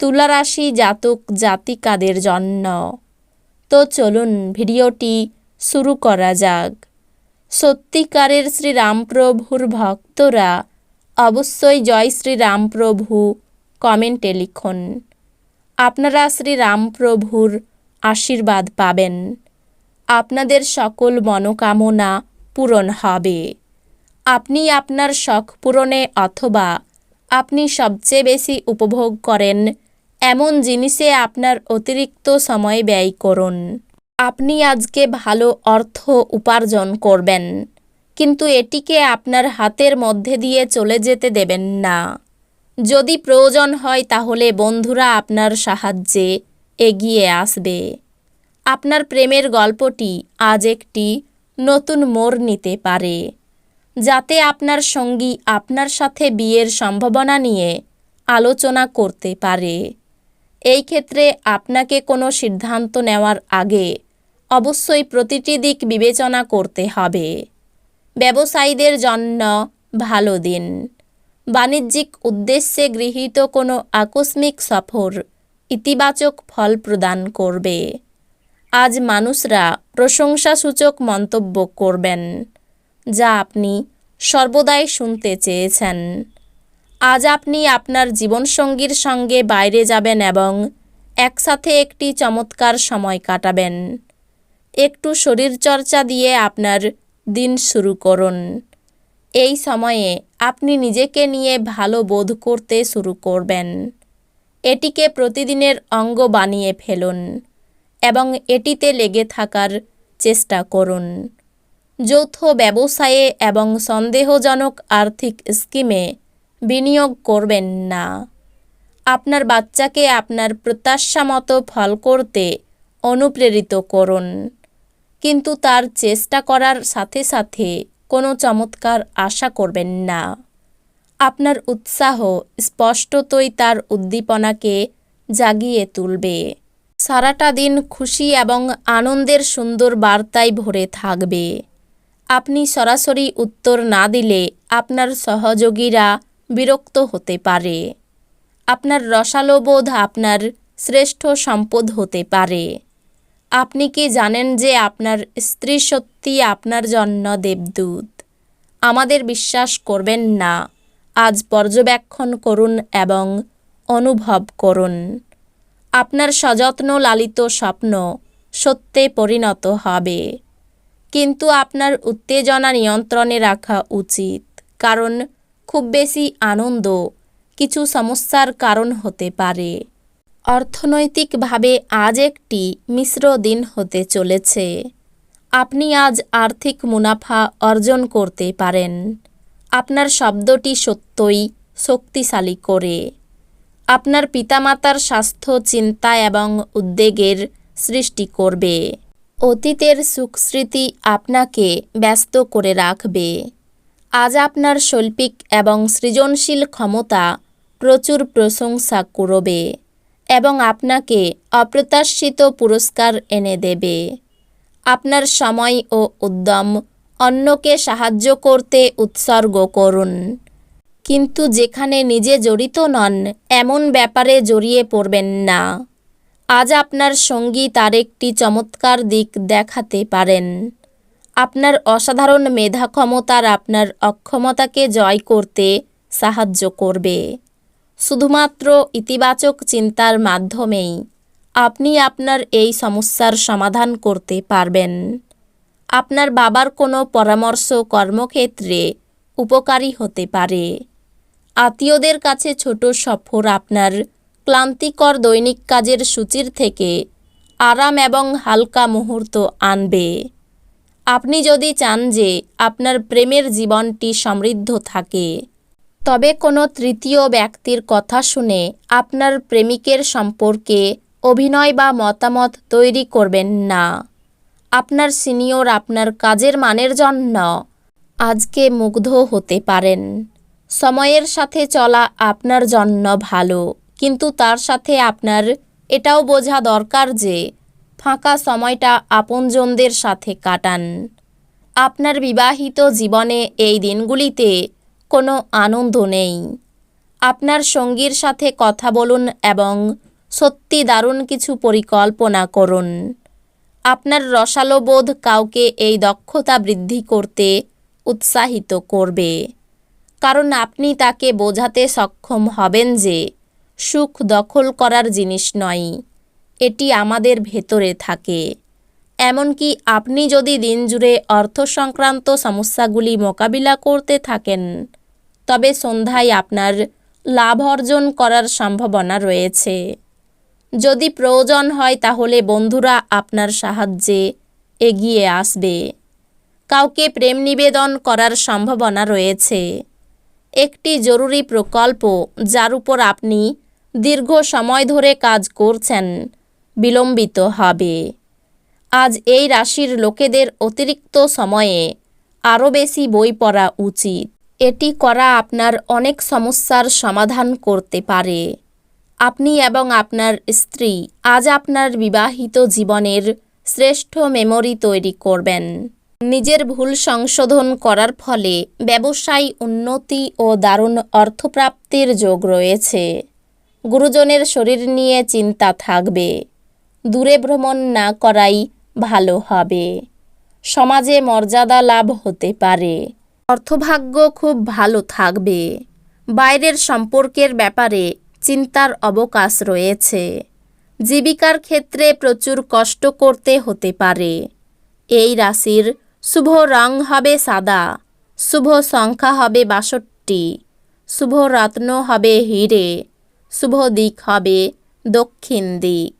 তুলারাশি জাতক জাতিকাদের জন্য। তো চলুন ভিডিওটি শুরু করা যাক। সত্যিকারের শ্রীরামপ্রভুর ভক্তরা অবশ্যই জয় শ্রীরামপ্রভু কমেন্টে লিখুন। আপনারা শ্রীরামপ্রভুর আশীর্বাদ পাবেন। আপনাদের সকল মনোকামনা পূরণ হবে। আপনি আপনার শখ পূরণে অথবা আপনি সবচেয়ে বেশি উপভোগ করেন এমন জিনিসে আপনার অতিরিক্ত সময় ব্যয় করুন। আপনি আজকে ভালো অর্থ উপার্জন করবেন, কিন্তু এটিকে আপনার হাতের মধ্যে দিয়ে চলে যেতে দেবেন না। যদি প্রয়োজন হয় তাহলে বন্ধুরা আপনার সাহায্যে এগিয়ে আসবে। আপনার প্রেমের গল্পটি আজ একটি নতুন মোড় নিতে পারে, যাতে আপনার সঙ্গী আপনার সাথে বিয়ের সম্ভাবনা নিয়ে আলোচনা করতে পারে। এই ক্ষেত্রে আপনাকে কোনো সিদ্ধান্ত নেওয়ার আগে অবশ্যই প্রতিটি দিক বিবেচনা করতে হবে। ব্যবসায়ীদের জন্য ভালো দিন। বাণিজ্যিক উদ্দেশ্যে গৃহীত কোনো আকস্মিক সফর ইতিবাচক ফল প্রদান করবে। আজ মানুষরা প্রশংসাসূচক মন্তব্য করবেন, যা আপনি সর্বদাই শুনতে চেয়েছেন। আজ আপনি আপনার জীবনসঙ্গীর সঙ্গে বাইরে যাবেন এবং একসাথে একটি চমৎকার সময় কাটাবেন। একটু শরীরচর্চা দিয়ে আপনার দিন শুরু করুন। এই সময়ে আপনি নিজেকে নিয়ে ভালো বোধ করতে শুরু করবেন। এটিকে প্রতিদিনের অঙ্গ বানিয়ে ফেলুন এবং এটিতে লেগে থাকার চেষ্টা করুন। যৌথ ব্যবসায়ে এবং সন্দেহজনক আর্থিক স্কিমে বিনিয়োগ করবেন না। আপনার বাচ্চাকে আপনার প্রত্যাশা মতো ফল করতে অনুপ্রেরিত করুন। কিন্তু তার চেষ্টা করার সাথে সাথে কোনো চমৎকার আশা করবেন না। আপনার উৎসাহ স্পষ্টতই তার উদ্দীপনাকে জাগিয়ে তুলবে। সারাটা দিন খুশি এবং আনন্দের সুন্দর বার্তায় ভরে থাকবে। আপনি সরাসরি উত্তর না দিলে আপনার সহযোগীরা বিরক্ত হতে পারে। আপনার রসালোবোধ আপনার শ্রেষ্ঠ সম্পদ হতে পারে। আপনি কি জানেন যে আপনার স্ত্রী সত্যি আপনার জন্য দেবদূত? আমাদের বিশ্বাস করবেন না। আজ পর্যবেক্ষণ করুন এবং অনুভব করুন। আপনার সযত্ন লালিত স্বপ্ন সত্যে পরিণত হবে। কিন্তু আপনার উত্তেজনা নিয়ন্ত্রণে রাখা উচিত। কারণ খুব বেশি আনন্দ, কিছু সমস্যার কারণ হতে পারে। অর্থনৈতিকভাবে আজ একটি মিশ্র দিন হতে চলেছে। আপনি আজ আর্থিক মুনাফা অর্জন করতে পারেন। আপনার শব্দটি সত্যই শক্তিশালী করে। আপনার পিতামাতার স্বাস্থ্য, চিন্তা এবং উদ্বেগের সৃষ্টি করবে। অতীতের সুখস্মৃতি আপনাকে ব্যস্ত করে রাখবে। আজ আপনার শৈল্পিক এবং সৃজনশীল ক্ষমতা প্রচুর প্রশংসা করবে এবং আপনাকে অপ্রত্যাশিত পুরস্কার এনে দেবে। আপনার সময় ও উদ্যম অন্যকে সাহায্য করতে উৎসর্গ করুন। কিন্তু যেখানে নিজে জড়িত নন, এমন ব্যাপারে জড়িয়ে পড়বেন না। আজ আপনার সঙ্গী তার একটি চমৎকার দিক দেখাতে পারেন। আপনার অসাধারণ মেধা ক্ষমতার আপনার অক্ষমতাকে জয় করতে সাহায্য করবে। শুধুমাত্র ইতিবাচক চিন্তার মাধ্যমেই আপনি আপনার এই সমস্যার সমাধান করতে পারবেন। আপনার বাবার কোনো পরামর্শ কর্মক্ষেত্রে উপকারী হতে পারে। আত্মীয়দের কাছে ছোট সফর আপনার ক্লান্তিকর দৈনিক কাজের সূচির থেকে আরাম এবং হালকা মুহূর্ত আনবে। আপনি যদি চান যে আপনার প্রেমের জীবনটি সমৃদ্ধ থাকে, তবে কোনো তৃতীয় ব্যক্তির কথা শুনে আপনার প্রেমিকের সম্পর্কে অভিনয় বা মতামত তৈরি করবেন না। আপনার সিনিয়র আপনার কাজের মানের জন্য আজকে মুগ্ধ হতে পারেন। সময়ের সাথে চলা আপনার জন্য ভালো, কিন্তু তার সাথে আপনার এটাও বোঝা দরকার যে ফাঁকা সময়টা আপনজনদের সাথে কাটান। আপনার বিবাহিত জীবনে এই দিনগুলিতে কোনো আনন্দ নেই। আপনার সঙ্গীর সাথে কথা বলুন এবং সত্যি দারুণ কিছু পরিকল্পনা করুন। আপনার রসালো বোধ কাউকে এই দক্ষতা বৃদ্ধি করতে উৎসাহিত করবে। কারণ আপনি তাকে বোঝাতে সক্ষম হবেন যে সুখ দখল করার জিনিস নয়। এটি আমাদের ভেতরে থাকে। এমনকি আপনি যদি দিনজুড়ে অর্থ সংক্রান্ত সমস্যাগুলি মোকাবিলা করতে থাকেন, তবে সন্ধ্যায় আপনার লাভ অর্জন করার সম্ভাবনা রয়েছে। যদি প্রয়োজন হয় তাহলে বন্ধুরা আপনার সাহায্যে এগিয়ে আসবে। কাউকে প্রেম নিবেদন করার সম্ভাবনা রয়েছে। একটি জরুরি প্রকল্প যার উপর আপনি দীর্ঘ সময় ধরে কাজ করছেন বিলম্বিত হবে। আজ এই রাশির লোকেদের অতিরিক্ত সময়ে আরও বেশি বই পড়া উচিত। এটি করা আপনার অনেক সমস্যার সমাধান করতে পারে। আপনি এবং আপনার স্ত্রী আজ আপনার বিবাহিত জীবনের শ্রেষ্ঠ মেমরি তৈরি করবেন। নিজের ভুল সংশোধন করার ফলে ব্যবসায় উন্নতি ও দারুণ অর্থপ্রাপ্তির যোগ রয়েছে। গুরুজনের শরীর নিয়ে চিন্তা থাকবে। দূরে ভ্রমণ না করাই ভালো হবে। সমাজে মর্যাদা লাভ হতে পারে। অর্থভাগ্য খুব ভালো থাকবে। বাইরের সম্পর্কের ব্যাপারে চিন্তার অবকাশ রয়েছে। জীবিকার ক্ষেত্রে প্রচুর কষ্ট করতে হতে পারে। এই রাশির শুভ রং হবে সাদা, শুভ সংখ্যা হবে বাষট্টি, শুভ রত্ন হবে হিরে, শুভ দিক হবে দক্ষিণ দিক।